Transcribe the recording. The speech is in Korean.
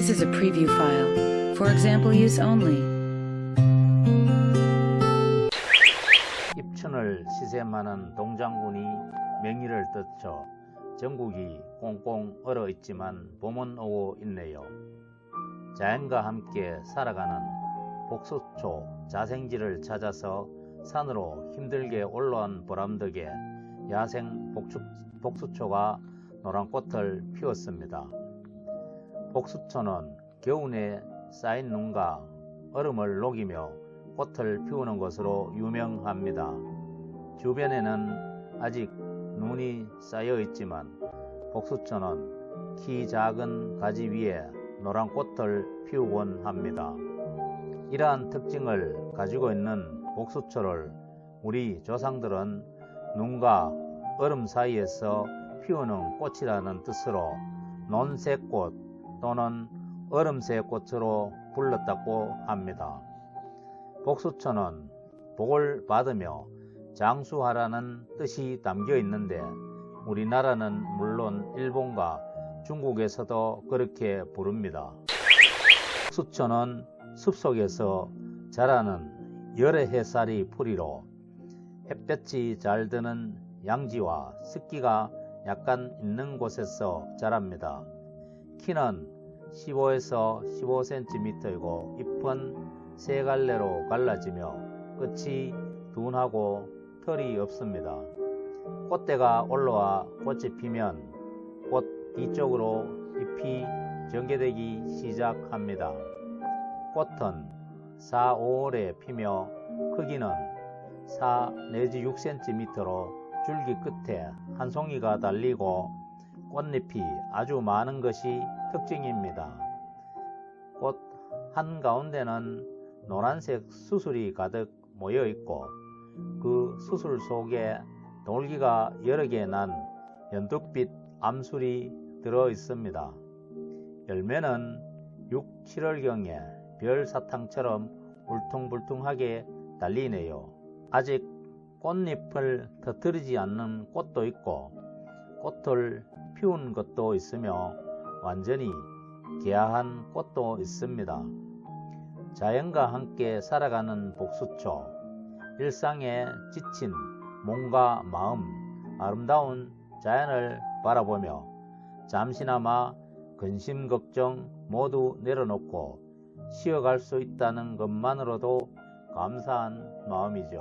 This is a preview file. For example use only. 입춘을 시샘하는 동장군이 명의를 떨쳐 전국이 꽁꽁 얼어 있지만 봄은 오고 있네요. 자연과 함께 살아가는 복수초 자생지를 찾아서 산으로 힘들게 올라온 보람덕에 야생 복수, 복수초가 노란 꽃을 피웠습니다. 복수초는 겨우내 쌓인 눈과 얼음을 녹이며 꽃을 피우는 것으로 유명합니다. 주변에는 아직 눈이 쌓여 있지만 복수초는 키 작은 가지 위에 노란 꽃을 피우곤 합니다. 이러한 특징을 가지고 있는 복수초를 우리 조상들은 눈과 얼음 사이에서 피우는 꽃이라는 뜻으로 논새꽃 또는 얼음새 꽃으로 불렀다고 합니다. 복수초는 복을 받으며 장수하라는 뜻이 담겨 있는데 우리나라는 물론 일본과 중국에서도 그렇게 부릅니다. 수초는 숲속에서 자라는 여러 해살이 풀이로 햇볕이 잘 드는 양지와 습기가 약간 있는 곳에서 자랍니다. 키는 15에서 15cm이고 잎은 세 갈래로 갈라지며 끝이 둔하고 털이 없습니다. 꽃대가 올라와 꽃이 피면 꽃 뒤쪽으로 잎이 전개되기 시작합니다. 꽃은 4, 5월에 피며 크기는 4 내지 6cm로 줄기 끝에 한 송이가 달리고 꽃잎이 아주 많은 것이 특징입니다. 꽃 한가운데는 노란색 수술이 가득 모여 있고 그 수술 속에 돌기가 여러 개 난 연두빛 암술이 들어 있습니다. 열매는 6, 7월경에 별 사탕처럼 울퉁불퉁하게 달리네요. 아직 꽃잎을 터뜨리지 않는 꽃도 있고 꽃을 피운 것도 있으며 완전히 개화한 꽃도 있습니다. 자연과 함께 살아가는 복수초, 일상에 지친 몸과 마음, 아름다운 자연을 바라보며 잠시나마 근심 걱정 모두 내려놓고 쉬어갈 수 있다는 것만으로도 감사한 마음이죠.